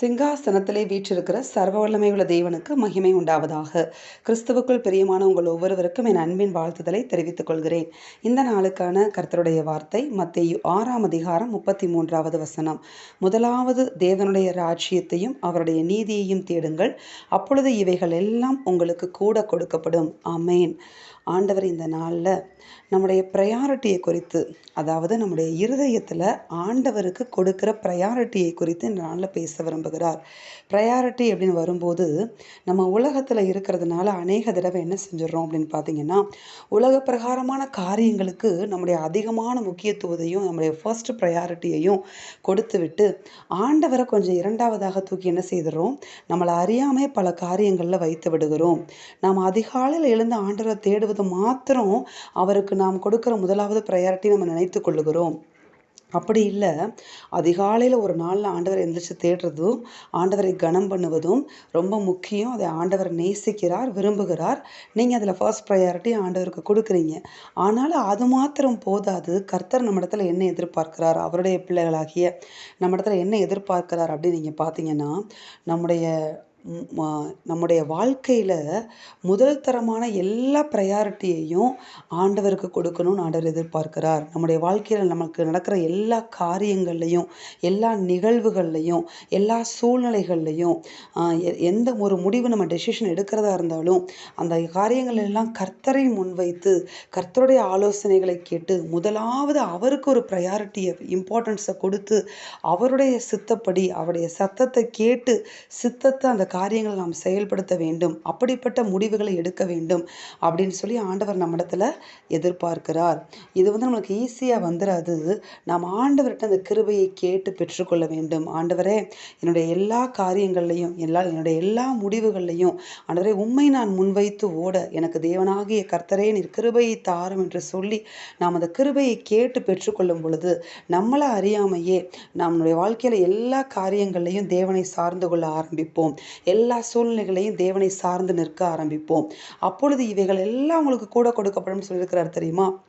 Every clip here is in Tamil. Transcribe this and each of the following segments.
சிங்காசனத்திலே வீற்றிருக்கிற சர்வ வல்லமையுள்ள தேவனுக்கு மகிமை உண்டாவதாக. கிறிஸ்துவுக்குள் பிரியமான உங்கள் ஒவ்வொருவருக்கும் என் அன்பின் வாழ்த்துதலை தெரிவித்துக் கொள்கிறேன். இந்த நாளுக்கான கர்த்தருடைய வார்த்தை மத்திய ஆறாம் அதிகாரம் முப்பத்தி மூன்றாவது வசனம். முதலாவது தேவனுடைய ராஜ்யத்தையும் அவருடைய நீதியையும் தேடுங்கள். அப்பொழுது இவைகள் எல்லாம் உங்களுக்கு கூட கொடுக்கப்படும். அமேன் ஆண்டவர் இந்த நாளில் நம்முடைய ப்ரையாரிட்டியை குறித்து அதாவது நம்முடைய இருதயத்தில் ஆண்டவருக்கு கொடுக்குற ப்ரையாரிட்டியை குறித்து இந்த நாளில் பேச விரும்புகிறார். ப்ரையாரிட்டி அப்படின்னு வரும்போது நம்ம உலகத்தில் இருக்கிறதுனால அநேக தடவை என்ன செஞ்சிடறோம் அப்படின்னு பார்த்தீங்கன்னா உலக பிரகாரமான காரியங்களுக்கு நம்முடைய அதிகமான முக்கியத்துவத்தையும் நம்முடைய ஃபர்ஸ்ட் ப்ரையாரிட்டியையும் கொடுத்து விட்டு ஆண்டவரை கொஞ்சம் இரண்டாவதாக தூக்கி என்ன செய்துடுறோம் நம்மளை அறியாமே பல காரியங்களில் வைத்து விடுகிறோம். நாம் அதிகாலையில் எழுந்து ஆண்டவரை தேடுவது மாத்திரம் அவருக்கு நாம் கொடுக்குற முதலாவது ப்ரையாரிட்டி நம்ம நினைத்து கொள்ளுகிறோம். அப்படி இல்லை. அதிகாலையில் ஒரு நாளில் ஆண்டவரை எந்திரிச்சு தேடுறதும் ஆண்டவரை கனம் பண்ணுவதும் ரொம்ப முக்கியம். அதை ஆண்டவர் நேசிக்கிறார் விரும்புகிறார். நீங்கள் அதில் ஃபர்ஸ்ட் ப்ரையாரிட்டி ஆண்டவருக்கு கொடுக்குறீங்க. ஆனாலும் அது மாத்திரம் போதாது கர்த்தர் நம்ம இடத்துல என்ன எதிர்பார்க்கிறார்? அவருடைய பிள்ளைகளாகிய நம்ம இடத்துல என்ன எதிர்பார்க்கிறார் அப்படின்னு நீங்கள் பார்த்தீங்கன்னா நம்முடைய நம்முடைய வாழ்க்கையில் முதல் தரமான எல்லா ப்ரையாரிட்டியையும் ஆண்டவருக்கு கொடுக்கணும்னு ஆண்டவர் எதிர்பார்க்கிறார். நம்முடைய வாழ்க்கையில் நமக்கு நடக்கிற எல்லா காரியங்கள்லையும் எல்லா நிகழ்வுகள்லையும் எல்லா சூழ்நிலைகள்லையும் எந்த ஒரு முடிவு நம்ம டெசிஷன் எடுக்கிறதா இருந்தாலும் அந்த காரியங்கள் எல்லாம் கர்த்தரை முன்வைத்து கர்த்தருடைய ஆலோசனைகளை கேட்டு முதலாவது அவருக்கு ஒரு ப்ரையாரிட்டியை இம்பார்ட்டன்ஸை கொடுத்து அவருடைய சித்தப்படி அவருடைய சத்தத்தை கேட்டு சித்தத்தை அந்த காரியங்களை நாம் செயல்படுத்த வேண்டும். அப்படிப்பட்ட முடிவுகளை எடுக்க வேண்டும் அப்படின்னு சொல்லி ஆண்டவர் நம்மிடத்துல எதிர்பார்க்கிறார். இது வந்து நம்மளுக்கு ஈஸியாக வந்துடாது நாம் ஆண்டவர்கிட்ட அந்த கிருபையை கேட்டு பெற்றுக்கொள்ள வேண்டும். ஆண்டவரே என்னுடைய எல்லா காரியங்கள்லையும் எல்லா என்னுடைய எல்லா முடிவுகள்லையும் ஆண்டவரே உண்மை நான் முன்வைத்து ஓட எனக்கு தேவனாகிய கர்த்தரே நீர் கிருபையை தாரும் என்று சொல்லி நாம் அந்த கிருபையை கேட்டு பெற்றுக்கொள்ளும் பொழுது நம்மளை அறியாமையே நம்முடைய வாழ்க்கையில் எல்லா காரியங்கள்லையும் தேவனை சார்ந்து கொள்ள ஆரம்பிப்போம். எல்லா சூழ்நிலைகளையும் தேவனை சார்ந்து நிற்க ஆரம்பிப்போம். அப்பொழுது இவைகள் எல்லாம் உங்களுக்கு கூட கொடுக்கப்படும் சொல்லியிருக்கிறார் தெரியுமா?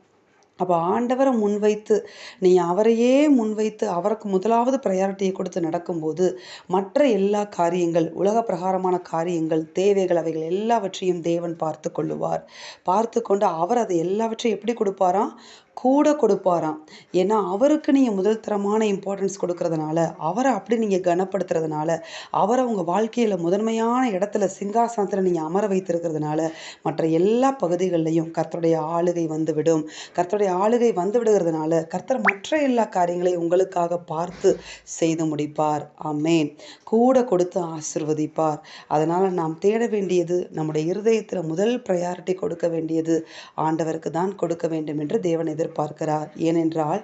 அப்போ ஆண்டவரை முன்வைத்து நீ அவரையே முன்வைத்து அவருக்கு முதலாவது ப்ரையாரிட்டியை கொடுத்து நடக்கும்போது மற்ற எல்லா காரியங்கள் உலக பிரகாரமான காரியங்கள் தேவைகள் அவைகள் எல்லாவற்றையும் தேவன் பார்த்து கொள்ளுவார். பார்த்து கொண்டு அவர் அதை எல்லாவற்றையும் எப்படி கொடுப்பாராம் கூட கொடுப்பாராம் ஏன்னா அவருக்கு நீங்கள் முதல் தரமான இம்பார்ட்டன்ஸ் கொடுக்கறதுனால அவரை அப்படி நீங்கள் கனப்படுத்துறதுனால அவரை உங்கள் வாழ்க்கையில் முதன்மையான இடத்துல சிங்காசனத்தில் நீங்கள் அமர வைத்திருக்கிறதுனால மற்ற எல்லா பகுதிகளிலையும் கர்த்தருடைய ஆளுகை வந்துவிடும். கர்த்தருடைய ஆளுகை வந்து விடுகிறதுனால கர்த்தர் மற்ற எல்லா காரியங்களையும் உங்களுக்காக பார்த்து செய்து முடிப்பார். அமேன் கூட கொடுத்து ஆசிர்வதிப்பார். அதனால் நாம் தேட வேண்டியது நம்முடைய இருதயத்தில் முதல் ப்ரையாரிட்டி கொடுக்க வேண்டியது ஆண்டவருக்கு தான் கொடுக்க வேண்டும் என்று தேவன் எதிர்பார்க்கிறார். ஏனென்றால்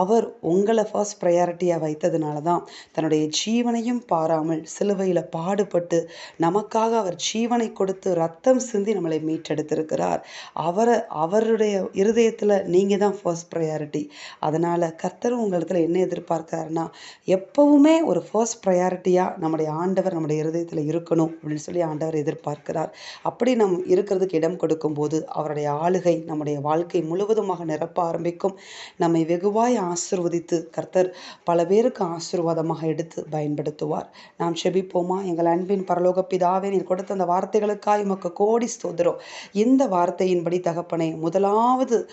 அவர் உங்களை ஃபர்ஸ்ட் ப்ரையாரிட்டியாக வைத்ததுனால தான் தன்னுடைய ஜீவனையும் பாராமல் சிலுவையில் பாடுபட்டு நமக்காக அவர் ஜீவனை கொடுத்து ரத்தம் சிந்தி நம்மளை மீட்டெடுத்திருக்கிறார். அவரை அவருடைய இருதயத்தில் நீங்கள் தான் ஃபர்ஸ்ட் ப்ரையாரிட்டி அதனால் கர்த்தரும் உங்களிடத்தில் என்ன எதிர்பார்க்கிறாருன்னா எப்போவுமே ஒரு ஃபர்ஸ்ட் ப்ரையாரிட்டியாக நம்முடைய ஆண்டவர் நம்முடைய இருதயத்தில் இருக்கணும் அப்படின்னு சொல்லி ஆண்டவர் எதிர்பார்க்கிறார். அப்படி நம் இருக்கிறதுக்கு இடம் கொடுக்கும்போது அவருடைய ஆளுகை நம்முடைய வாழ்க்கை முழுவதுமாக நிரப்ப ஆரம்பிக்கும். நம்மை வெகுவாய் ஆசிர்வதித்து கர்த்தர் பல பேருக்கு ஆசிர்வாதமாக எடுத்து பயன்படுத்துவார். நாம் செபிப்போமா? எங்கள் அன்பின் பரலோக பிதாவே நீர் கொடுத்த அந்த வார்த்தைகளுக்காக உமக்கு கோடி ஸ்தோதரோ இந்த வார்த்தையின்படி தகப்பனை முதலாவது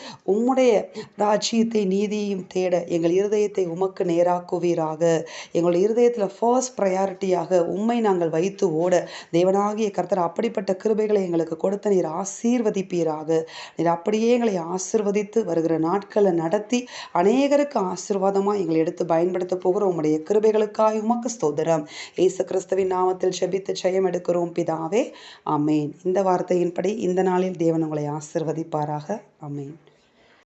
உம்முடைய ராஜ்யத்தை நீதியையும் தேட எங்கள் இருதயத்தை உமக்கு நேராக்குவீராக. எங்களுடைய இருதயத்தில் ஃபர்ஸ்ட் ப்ரையாரிட்டியாக உம்மை நாங்கள் வைத்து ஓட. தேவனாகிய கர்த்தர் அப்படிப்பட்ட கிருபைகளை எங்களுக்கு கொடுத்த நீர் ஆசீர்வதிப்பீராக. நீர் அப்படியே எங்களை ஆசிர்வதித்து வருகிற நாட்களை நடத்தி அநேகருக்கு ஆசிர்வாதமாக எங்களை எடுத்து பயன்படுத்த போகிற உம்முடைய கிருபைகளுக்காக உமக்கு ஸ்தோதரம் ஏசு கிறிஸ்துவின் நாமத்தில் செபித்து ஜெயம் எடுக்கிறோம். பிதாவே அமேன் இந்த வார்த்தையின்படி இந்த நாளில் தேவன் உங்களை ஆசிர்வதிப்பாராக. அமேன்